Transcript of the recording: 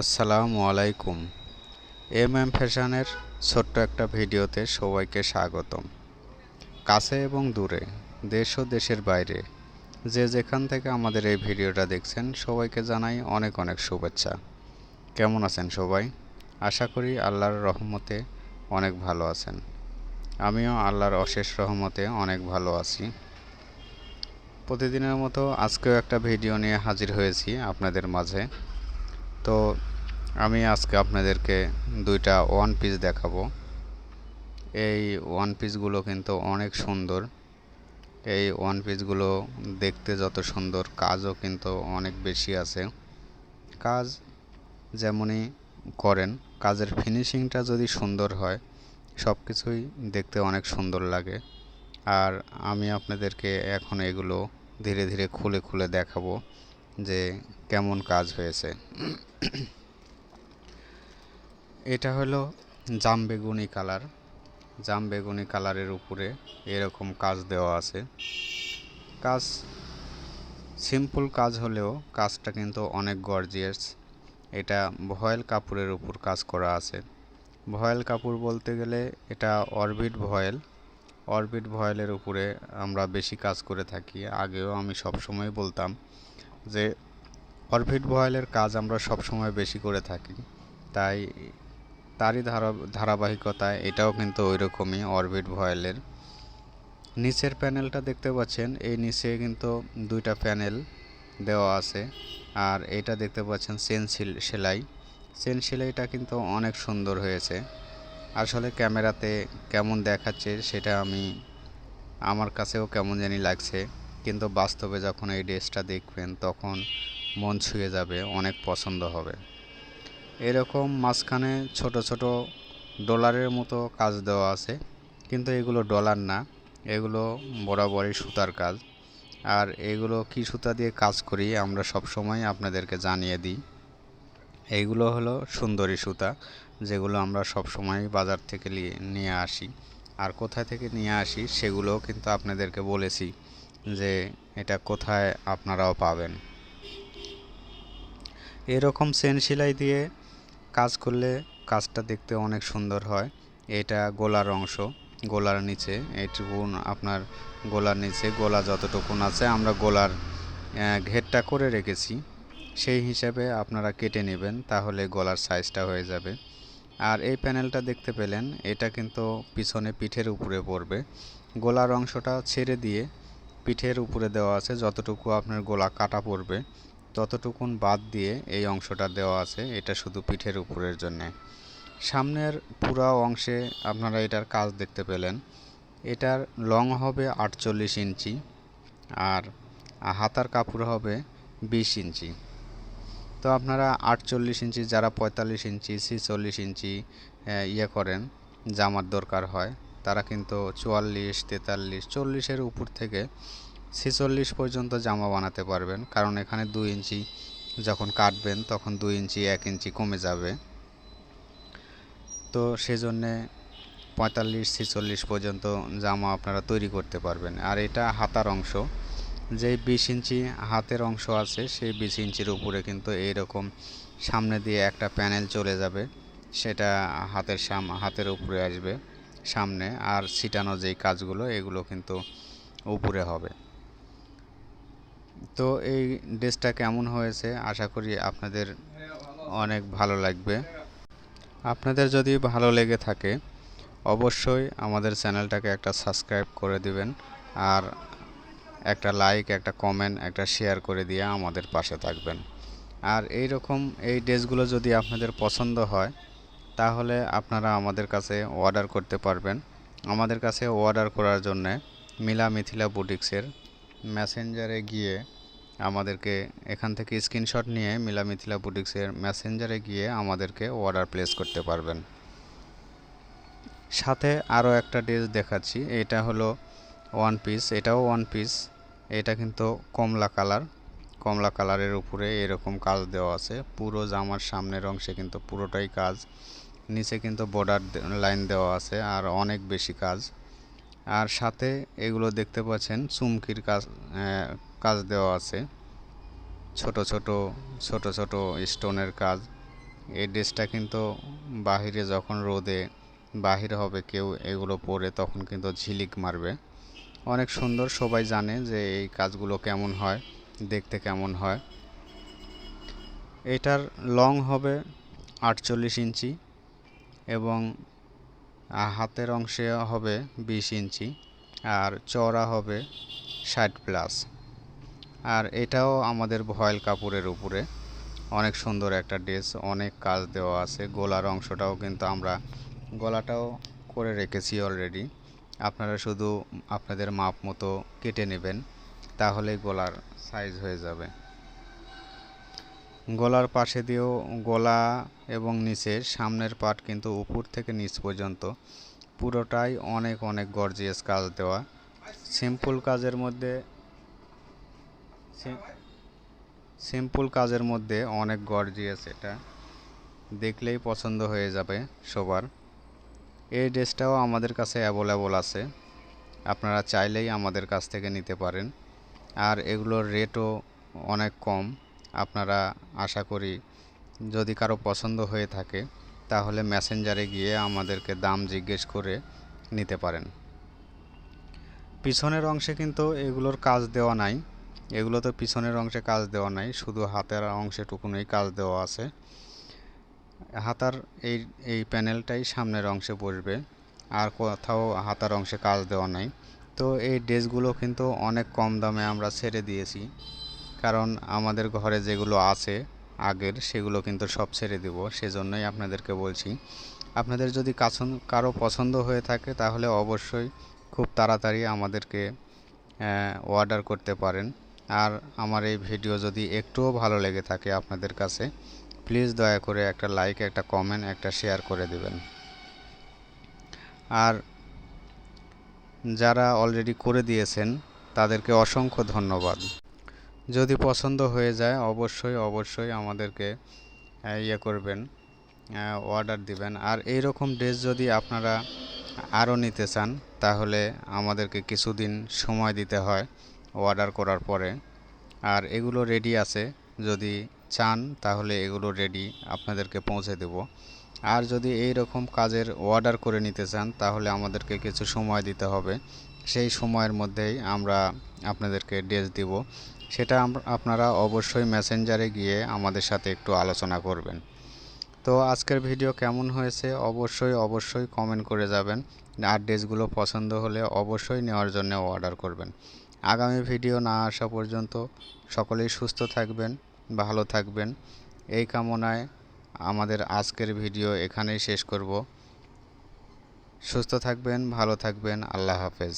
আসসালামু আলাইকুম। M M ফ্যাশনের ছোট্ট একটা ভিডিওতে সবাইকে স্বাগতম। কাছে এবং দূরে, দেশ ও দেশের বাইরে, যে যেখান থেকে আমাদের এই ভিডিওটা দেখছেন, সবাইকে জানাই অনেক অনেক শুভেচ্ছা। কেমন আছেন সবাই? আশা করি আল্লাহর রহমতে অনেক ভালো আছেন। আমিও আল্লাহর অশেষ রহমতে অনেক ভালো আছি। প্রতিদিনের মতো আজকেও একটা ভিডিও নিয়ে হাজির হয়েছি আপনাদের মাঝে। তো আমি আজকে আপনাদেরকে দুইটা ওয়ান পিস দেখাবো। এই ওয়ান পিসগুলো কিন্তু অনেক সুন্দর। এই ওয়ান পিসগুলো দেখতে যত সুন্দর, কাজও কিন্তু অনেক বেশি আছে। কাজ যেমনই করেন, কাজের ফিনিশিংটা যদি সুন্দর হয় সব কিছুই দেখতে অনেক সুন্দর লাগে। আর আমি আপনাদেরকে এখন এগুলো ধীরে ধীরে খুলে খুলে দেখাবো। যে কেমন কাজ হয়েছে। এটা হলো জাম বেগুনি কালার। জাম বেগুনি কালারের উপরে এরকম কাজ দেওয়া আছে। কাজ সিম্পল কাজ হলেও কাজটা কিন্তু অনেক গর্জিয়াস। এটা ভয়েল কাপড়ের উপর কাজ করা আছে। ভয়েল কাপড় বলতে গেলে এটা অরবিট ভয়েল। অরবিট ভয়েলের উপরে আমরা বেশি কাজ করে থাকি। আগেও আমি সবসময় বলতাম যে অরবিট ভয়েলের কাজ আমরা সবসময় বেশি করে থাকি। তাই তারই ধারা, ধারাবাহিকতায় এটাও কিন্তু ওই রকমই অরবিট ভয়েলের নিচের প্যানেলটা দেখতে পাচ্ছেন, এই নিচে কিন্তু দুইটা প্যানেল দেওয়া আছে। আর এটা দেখতে পাচ্ছেন চেন সেলাই। চেন সেলাইটা কিন্তু অনেক সুন্দর হয়েছে। আসলে ক্যামেরাতে কেমন দেখাচ্ছে সেটা আমি, আমার কাছেও কেমন জানি লাগছে। কিন্তু বাস্তবে যখন এই ড্রেসটা দেখবেন, তখন মন ছুঁয়ে যাবে, অনেক পছন্দ হবে। এরকম মাঝখানে ছোট ছোট ডলারের মতো কাজ দেওয়া আছে, কিন্তু এগুলো ডলার না। এগুলো বরাবরই সুতার কাজ। আর এগুলো কি সুতা দিয়ে কাজ করি, আমরা সব সময় আপনাদেরকে জানিয়ে দিই। এইগুলো হলো সুন্দরী সুতা, যেগুলো আমরা সব সময় বাজার থেকে নিয়ে আসি। আর কোথায় থেকে নিয়ে আসি, সেগুলোও কিন্তু আপনাদেরকে বলেছি। যে এটা কোথায় আপনারাও পাবেন। এরকম সেন সেলাই দিয়ে কাজ করলে কাজটা দেখতে অনেক সুন্দর হয়। এটা গোলার অংশ, গোলার নিচে এইটুকুন আপনার গোলার নিচে, গোলা যতটুকুন আছে আমরা গোলার ঘেরটা করে রেখেছি। সেই হিসাবে আপনারা কেটে নেবেন তাহলে গলার সাইজটা হয়ে যাবে। আর এই প্যানেলটা দেখতে পেলেন, এটা কিন্তু পিছনে পিঠের উপরে পড়বে। গোলার অংশটা ছেড়ে দিয়ে পিঠের উপরে দেওয়া আছে, যতটুকু আপনার গোলা কাটা পড়বে, ততটুকুন বাদ দিয়ে এই অংশটা দেওয়া আছে, এটা শুধু পিঠের উপরের জন্যে। সামনের পুরা অংশে আপনারা এটার কাজ দেখতে পেলেন। এটার লং হবে আটচল্লিশ ইঞ্চি আর হাতার কাপড় হবে বিশ ইঞ্চি। তো আপনারা আটচল্লিশ ইঞ্চি, যারা পঁয়তাল্লিশ ইঞ্চি, ছিচল্লিশ ইঞ্চি ইয়ে করেন, জামার দরকার হয়। তারা কিন্তু চুয়াল্লিশ, তেতাল্লিশ, চল্লিশের উপর থেকে ছেচল্লিশ পর্যন্ত জামা বানাতে পারবেন। কারণ এখানে দুই ইঞ্চি যখন কাটবেন, তখন দুই ইঞ্চি, এক ইঞ্চি কমে যাবে। তো সেজন্যে পঁয়তাল্লিশ, ছেচল্লিশ পর্যন্ত জামা আপনারা তৈরি করতে পারবেন। আর এটা হাতার অংশ। যে বিশ ইঞ্চি হাতের অংশ আছে, সেই বিশ ইঞ্চির উপরে কিন্তু এইরকম সামনে দিয়ে একটা প্যানেল চলে যাবে। সেটা হাতের সাম, হাতের উপরে আসবে। সামনে আর ছিটানো যেই কাজগুলো, এগুলো কিন্তু উপরে হবে। তো এই ড্রেসটা কেমন হয়েছে? আশা করি আপনাদের অনেক ভালো লাগবে। আপনাদের যদি ভালো লেগে থাকে, অবশ্যই আমাদের চ্যানেলটাকে একটা সাবস্ক্রাইব করে দিবেন আর একটা লাইক, একটা কমেন্ট, একটা শেয়ার করে দিয়ে আমাদের পাশে থাকবেন। আর এই রকম এই ড্রেসগুলো যদি আপনাদের পছন্দ হয় তাহলে আপনারা আমাদের কাছে অর্ডার করতে পারবেন। আমাদের কাছে অর্ডার করার জন্যে মিলা মিথিলা বুটিক্সের মেসেঞ্জারে গিয়ে আমাদেরকে এখান থেকে স্ক্রিনশট নিয়ে মিলা মিথিলা বুটিক্সের মেসেঞ্জারে গিয়ে আমাদেরকে অর্ডার প্লেস করতে পারবেন। সাথে আরও একটা ড্রেস দেখাচ্ছি, এটা হলো ওয়ান পিস এটাও ওয়ান পিস এটা কিন্তু কমলা কালার। কমলা কালারের উপরে এরকম কাজ দেওয়া আছে, পুরো জামার সামনের অংশে কিন্তু পুরোটাই কাজ। নিচে কিন্তু বর্ডার লাইন দেওয়া আছে আর অনেক বেশি কাজ। আর সাথে এগুলো দেখতে পাচ্ছেন, চুমকির কাজ কাজ দেওয়া আছে। ছোট ছোট ছোট ছোট স্টোনের কাজ। এই ড্রেসটা কিন্তু বাহিরে যখন রোদে বাহির হবে কেউ এগুলো পরে তখন কিন্তু ঝিলিক মারবে। অনেক সুন্দর, সবাই জানে যে এই কাজগুলো কেমন হয়, দেখতে কেমন হয়। এটার লং হবে আটচল্লিশ ইঞ্চি। এবং হাতের অংশে হবে বিশ ইঞ্চি আর চওড়া হবে ষাট প্লাস। আর এটাও আমাদের ভয়েল কাপড়ের উপরে। অনেক সুন্দর একটা ড্রেস, অনেক কাজ দেওয়া আছে। গলার অংশটাও কিন্তু আমরা, গলাটাও করে রেখেছি অলরেডি আপনারা শুধু আপনাদের মাপ মতো কেটে নেবেন, তাহলেই গলার সাইজ হয়ে যাবে। গলার পাশে দিয়েও গলা এবং নিচের সামনের পাট কিন্তু উপর থেকে নিচ পর্যন্ত। পুরোটাই অনেক অনেক গর্জিয়াস কাজ দেওয়া। সিম্পল কাজের মধ্যে সিম্পল কাজের মধ্যে অনেক গর্জিয়াস এটা। দেখলেই পছন্দ হয়ে যাবে সবার। এই ড্রেসটাও আমাদের কাছে অ্যাভেলেবল আছে। আপনারা চাইলেই আমাদের কাছ থেকে নিতে পারেন। আর এগুলোর রেটও অনেক কম। আপনারা আশা করি যদি কারও পছন্দ হয়ে থাকে, তাহলে মেসেঞ্জারে গিয়ে আমাদেরকে দাম জিজ্ঞেস করে নিতে পারেন। পিছনের অংশে কিন্তু এগুলোর কাজ দেওয়া নাই। এগুলো তো পিছনের অংশে কাজ দেওয়া নাই, শুধু হাতের অংশেটুকুনই কাজ দেওয়া আছে। হাতার এই এই প্যানেলটাই সামনের অংশে বসবে, আর কোথাও হাতার অংশে কাজ দেওয়া নাই। তো এই ড্রেসগুলো কিন্তু অনেক কম দামে আমরা ছেড়ে দিয়েছি। কারণ আমাদের ঘরে যেগুলো আছে, আগের সেগুলো কিন্তু সব ছেড়ে দেব। সেজন্যই আপনাদেরকে বলছি, আপনাদের যদি কাছন, কারও পছন্দ হয়ে থাকে তাহলে অবশ্যই খুব তাড়াতাড়ি আমাদেরকে অর্ডার করতে পারেন। আর আমার এই ভিডিও যদি একটুও ভালো লেগে থাকে আপনাদের কাছে প্লিজ দয়া করে একটা লাইক একটা কমেন্ট একটা শেয়ার করে দেবেন। আর যারা অলরেডি করে দিয়েছেন, তাদেরকে অসংখ্য ধন্যবাদ। যদি পছন্দ হয়ে যায়, অবশ্যই অবশ্যই আমাদেরকে ইয়ে করবেন অর্ডার দিবেন। আর এই রকম ড্রেস যদি আপনারা আরও নিতে চান, তাহলে আমাদেরকে কিছুদিন সময় দিতে হয় অর্ডার করার পরে। আর এগুলো রেডি আছে, যদি চান, তাহলে এগুলো রেডি আপনাদেরকে পৌঁছে দেব। আর যদি এই রকম কাজের অর্ডার করে নিতে চান, তাহলে আমাদেরকে কিছু সময় দিতে হবে। সেই সময়ের মধ্যেই আমরা আপনাদেরকে ড্রেস দিব। সেটা আপনারা অবশ্যই মেসেঞ্জারে গিয়ে আমাদের সাথে একটু আলোচনা করবেন। তো আজকের ভিডিও কেমন হয়েছে? অবশ্যই অবশ্যই কমেন্ট করে যাবেন। আর ড্রেসগুলো পছন্দ হলে অবশ্যই নেওয়ার জন্য অর্ডার করবেন। আগামী ভিডিও না আসা পর্যন্ত সকলেই সুস্থ থাকবেন, ভালো থাকবেন। এই কামনায় আমাদের আজকের ভিডিও এখানেই শেষ করব। সুস্থ থাকবেন, ভালো থাকবেন। আল্লাহ হাফেজ।